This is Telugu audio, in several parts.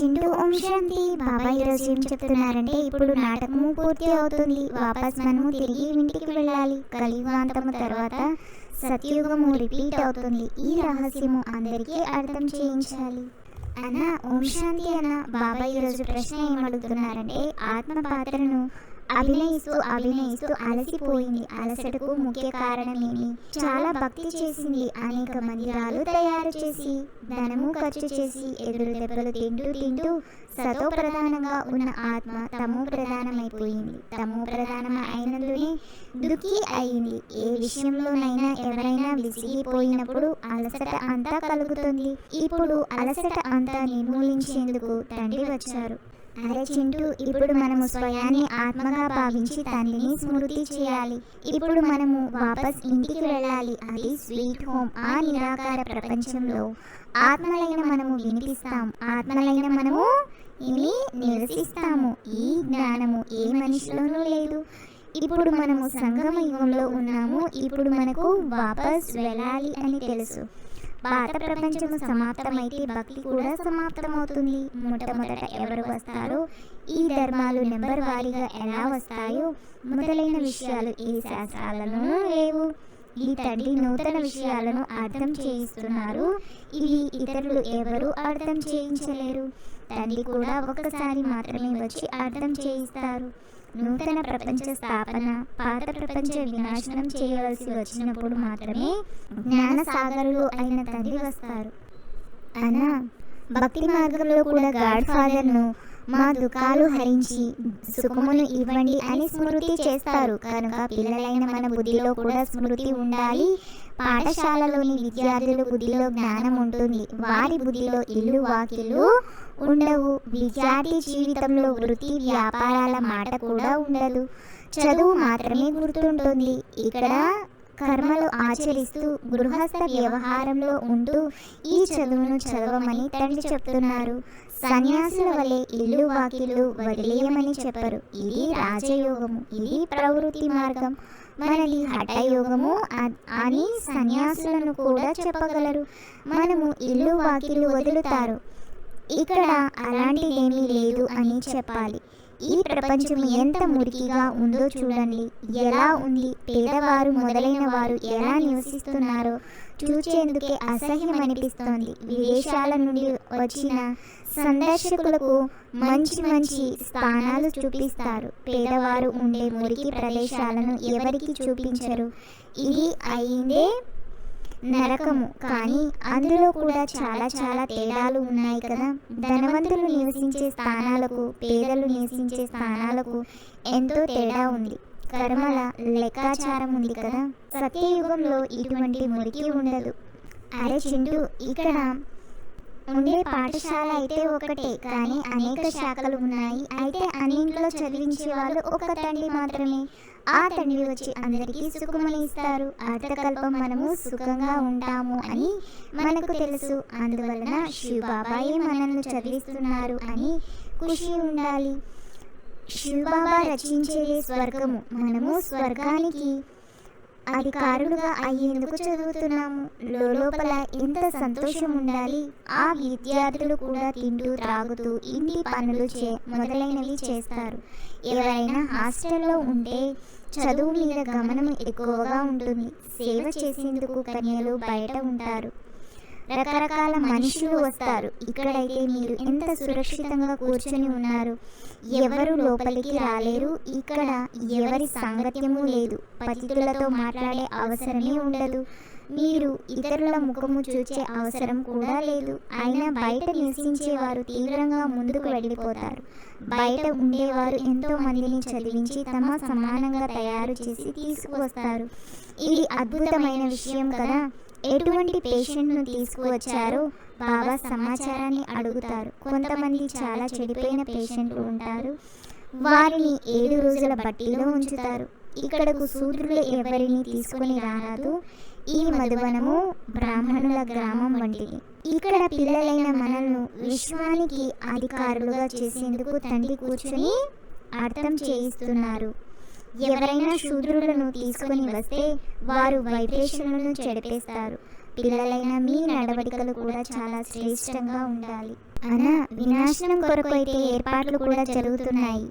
చింటూ ఓం శాంతి బాబా ఈరోజు ఏం చెప్తున్నారంటే ఇప్పుడు నాటకము పూర్తి అవుతుంది. వాపస్ మనము తిరిగి ఇంటికి వెళ్ళాలి. కలియుగాంతము తర్వాత సత్యుగము రిపీట్ అవుతుంది. ఈ రహస్యము అందరికీ అర్థం చేయించాలి. అన్న ఓం శాంతి అన్న. బాబా ఈరోజు ప్రశ్న ఏమడుగుతున్నారంటే ఆత్మ పాత్రను అభినయిస్తూ అభినయిస్తూ అలసిపోయింది. అలసటకు ముఖ్య కారణమేమి? చాలా భక్తి చేసింది. అనేక మందిరాలు తయారు చేసి ధనము ఖర్చు చేసి ఎదురు దెబ్బలు తింటూ తింటూ సతో ప్రధానంగా ఉన్న ఆత్మ తమో ప్రధానమైపోయింది. తమో ప్రధానం అయినందునే దుఃఖి అయింది. ఏ విషయంలోనైనా ఎవరైనా విసిగిపోయినప్పుడు అలసట అంతా కలుగుతుంది. ఇప్పుడు అలసట అంతా నిర్మూలించేందుకు తండ్రి వచ్చారు. అరే చింటూ ఇప్పుడు మనము స్వయాన్ని ఆత్మగా భావించి తండ్రిని స్మృతి చేయాలి. ఇప్పుడు మనము వాపస్ ఇంటికి వెళ్ళాలి. అది స్వీట్ హోమ్ ఆ నిరాకార ప్రపంచంలో. ఆత్మలైన మనము వినిపిస్తాం. ఆత్మలైన మనము ఇవి నిరసిస్తాము. ఈ జ్ఞానము ఏ మనిషిలోనూ లేదు. ఇప్పుడు మనము సంగమ యుగంలో ఉన్నాము. ఇప్పుడు మనకు వాపస్ వెళ్ళాలి అని తెలుసు. పాత ప్రపంచము సమాప్తమైతే భక్తి కూడా సమాప్తమవుతుంది. మొట్టమొదట ఎవరు వస్తారో ఈ ధర్మాలు నెంబర్ వారీగా ఎలా వస్తాయో మొదలైన విషయాలు ఏ శాస్త్రాలను లేవు. ఈ తండ్రి నూతన విషయాలను అర్థం చేయిస్తున్నారు. ఇవి ఇతరులు ఎవరు అర్థం చేయించలేరు. తండ్రి కూడా ఒక్కసారి మాత్రమే వచ్చి అర్థం చేయిస్తారు. నూతన ప్రపంచ స్థాపన పాత ప్రపంచ వినాశనం చేయవలసి వచ్చినప్పుడు మాత్రమే జ్ఞాన సాగరులు అయిన తండ్రి వస్తారు. అనా భక్తి మార్గంలో కూడా గాడ్ ఫాదర్ను మా దుఃఖాలు హరించి సుఖమును ఇవ్వండి అని స్మృతి చేస్తారు. కనుక పిల్లలైన మన బుద్ధిలో కూడా స్మృతి ఉండాలి. పాఠశాలలోని విద్యార్థుల బుద్ధిలో జ్ఞానం ఉంటుంది. వారి బుద్ధిలో ఇల్లు వాకిలు ఉండవు. విద్యార్థి జీవితంలో వృత్తి వ్యాపారాల మాట కూడా ఉండదు. చదువు మాత్రమే గుర్తుంటుంది. ఇక్కడ కర్మలు ఆచరిస్తూ గృహస్థ వ్యవహారంలో ఉంటూ ఈ చదువును చదవమని తండ్రి చెప్తున్నారు. సన్యాసుల వలె ఇల్లు వాకిళ్ళు వదిలేయమని చెప్పరు. ఇది రాజయోగము ఇది ప్రవృత్తి మార్గం. మనది హఠయోగము అని సన్యాసులను కూడా చెప్పగలరు. మనము ఇల్లు వాకిళ్ళు వదులుతారు. ఇక్కడ అలాంటిదేమీ లేదు అని చెప్పాలి. ఈ ప్రపంచం ఎంత మురికిగా ఉందో చూడండి. ఎలా ఉంది? పేదవారు మొదలైన వారు ఎలా నివసిస్తున్నారో చూచేందుకే అసహ్యం అనిపిస్తోంది విదేశాల నుండి వచ్చిన సందర్శకులకు మంచి మంచి స్థానాలు చూపిస్తారు. పేదవారు ఉండే మురికి ప్రదేశాలను ఎవరికి చూపించరు. ఇది అయిందే నరకము. కానీ అందులో కూడా చాలా చాలా తేడాలు ఉన్నాయి కదా. ధనవంతులు నివసించే స్థానాలకు పేదలు నివసించే స్థానాలకు ఎంతో తేడా ఉంది. కర్మల లెక్కాచారం ఉంది కదా. సత్యయుగంలో ఇటువంటి మురికి ఉండదు. అరే చింటూ ఇక్కడ ఉండే పాఠశాల అయితే ఒకటే కానీ అనేక శాఖలు ఉన్నాయి. అయితే అన్నింటిలో చదివించే వాళ్ళు ఒక తండ్రి మాత్రమే. ఆ తండ్రి వచ్చి అందరికీ సుఖములు ఇస్తారు. అర్థకల్పం మనము సుఖంగా ఉంటాము అని మనకు తెలుసు. అందువలన శివబాబాయే మనల్ని చదివిస్తున్నారు అని ఖుషి ఉండాలి. శివబాబా రచించేది స్వర్గము. మనము స్వర్గానికి అధికారులుగా అయ్యేందుకు చదువుతున్నాము. లోపల ఎంత సంతోషం ఉండాలి ఆ విద్యార్థులు కూడా తింటూ త్రాగుతూ ఇంటి పనులు చే మొదలైనవి చేస్తారు. ఎవరైనా హాస్టల్లో ఉంటే చదువు మీద గమనం ఎక్కువగా ఉంటుంది. సేవ చేసేందుకు కన్యలు బయట ఉంటారు. రకరకాల మనుషులు వస్తారు. ఇక్కడైతే మీరు ఎంత సురక్షితంగా కూర్చొని ఉన్నారు? ఎవరు లోపలికి రాలేరు. ఇక్కడ ఎవరి సాంగత్యము లేదు. పతితులతో మాట్లాడే అవసరమే ఉండదు. మీరు ఇతరుల ముఖము చూచే అవసరం కూడా లేదు. అయినా బయట నివసించేవారు తీవ్రంగా ముందుకు వెళ్ళిపోతారు. బయట ఉండేవారు ఎంతో మందిని చదివించి తమ సమానంగా తయారు చేసి తీసుకువస్తారు. ఇది అద్భుతమైన విషయం కదా. ఎటువంటి పేషెంట్ను తీసుకువచ్చారో బాబా సమాచారాన్ని అడుగుతారు. కొంతమంది చాలా చెడిపోయిన పేషెంట్లు ఉంటారు. వారిని ఏడు రోజుల బట్టీలో ఉంచుతారు. ఇక్కడకు శూద్రులు ఎవరిని తీసుకొని రారాదు? ఈ మధువనము బ్రాహ్మణుల గ్రామం వంటిది. ఇక్కడ పిల్లలైన మనల్ని విశ్వానికి అధికారులుగా చేసేందుకు తండ్రి కూర్చొని అర్థం చేయిస్తున్నారు. ఎవరైనా శూద్రులను తీసుకొని వస్తే వారు వైబ్రేషన్లను చెడిపేస్తారు. పిల్లలైన మీ నడవడికలు కూడా చాలా శ్రేష్టంగా ఉండాలి. అన వినాశనం కొరకు అయితే ఏర్పాట్లు కూడా జరుగుతున్నాయి.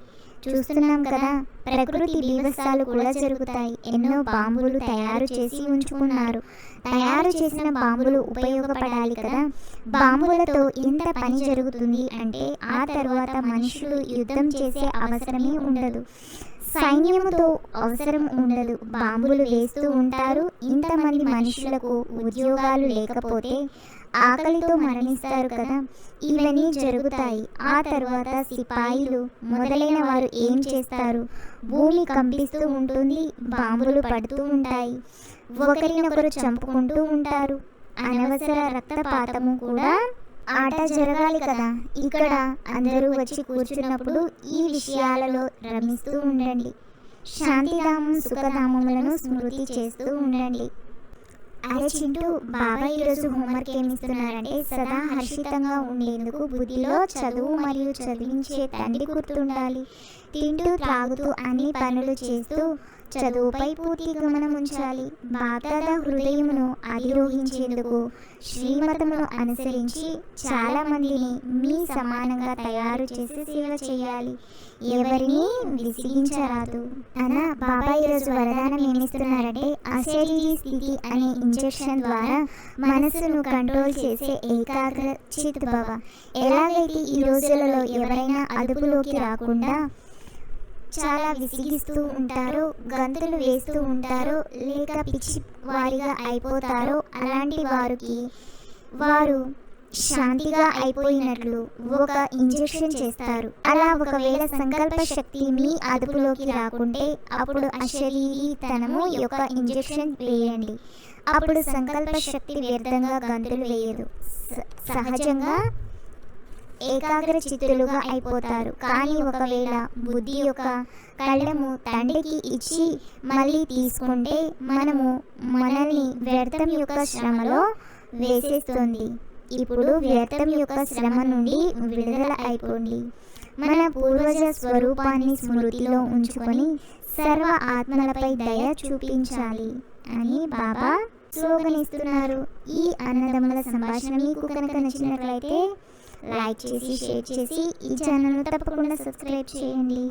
చూస్తున్నాం కదా ప్రకృతి బీభత్సాలు కూడా జరుగుతాయి. ఎన్నో బాంబులు తయారు చేసి ఉంచుకున్నారు. తయారు చేసిన బాంబులు ఉపయోగపడాలి కదా. బాంబులతో ఇంత పని జరుగుతుంది అంటే ఆ తర్వాత మనుషులు యుద్ధం చేసే అవసరమే ఉండదు. సైన్యముతో అవసరం ఉండదు. బాంబులు వేస్తూ ఉంటారు. ఇంతమంది మనుషులకు ఉద్యోగాలు లేకపోతే ఆకలితో మరణిస్తారు కదా. ఇవన్నీ జరుగుతాయి. ఆ తర్వాత సిపాయిలు మొదలైన వారు ఏం చేస్తారు? భూమి కంపిస్తూ ఉంటుంది బాంబులు పడుతూ ఉంటాయి. ఒకరినొకరు చంపుకుంటూ ఉంటారు. అనవసర రక్తపాతము కూడా ఆట జరగాలి కదా. ఇక్కడ అందరూ వచ్చి కూర్చున్నప్పుడు ఈ విషయాలలో రమిస్తూ ఉండండి. శాంతిధామం సుఖధామములను స్మృతి చేస్తూ ఉండండి. అరే చింటూ బాబాయ్ ఈరోజు హోంవర్క్ ఏమి ఇస్తున్నారంటే సదా హర్షితంగా ఉండేందుకు బుద్ధిలో చదువు మరియు చదివించే తండ్రి గుర్తుండాలి. తింటూ త్రాగుతూ అన్ని పనులు చేస్తూ చదువుపై పూర్తి గమనం ఉంచాలి. బాధాద హృదయమును అధిరోహించేందుకు శ్రీమతమును అనుసరించి చాలా మందిని మీ సమానంగా తయారు చేసి సేవ చేయాలి. ఎవరిని విసిగించరాదు. అన్న బాబా ఈరోజు వరదానం ఏమిస్తున్నారంటే అశరీరీ స్థితి అనే ఇంజెక్షన్ ద్వారా మనసును కంట్రోల్ చేసే ఏకాగ్ర చిత్ భవ. ఎలాగైతే ఈ రోజులలో ఎవరైనా అదుపులోకి రాకుండా చాలా విసిగిస్తూ ఉంటారో గంతులు వేస్తూ ఉంటారో లేక పిచ్చి వారిగా అయిపోతారో అలాంటి వారికి వారు శాంతిగా అయిపోయినట్లు ఒక ఇంజెక్షన్ చేస్తారు. అలా ఒకవేళ సంకల్ప శక్తి మీ అదుపులోకి రాకుంటే అప్పుడు అశరీరితనము యొక్క ఇంజెక్షన్ వేయండి. అప్పుడు సంకల్ప శక్తి వ్యర్థంగా గంతులు వేయదు. స- సహజంగా ఏకాగ్ర చిత్తులుగా అయిపోతారు. కానీ ఒకవేళ బుద్ధి యొక్క కళ్ళము తండ్రికి ఇచ్చి మళ్ళీ తీసుకుంటే మనము మనల్ని వ్యర్థం యొక్క శ్రమలో వేసేస్తుంది. ఇప్పుడు వ్యర్థం యొక్క శ్రమ నుండి విడుదల అయిపోండి. మన పూర్వజ స్వరూపాన్ని స్మృతిలో ఉంచుకొని సర్వ ఆత్మలపై దయ చూపించాలి అని బాబా స్లోగన్ ఈ అన్నదమ్ముల సంభాషణ మీకు కనుక నచ్చినట్లయితే లైక్ చేసి షేర్ చేసి ఈ ఛానల్ను తప్పకుండా సబ్స్క్రైబ్ చేయండి.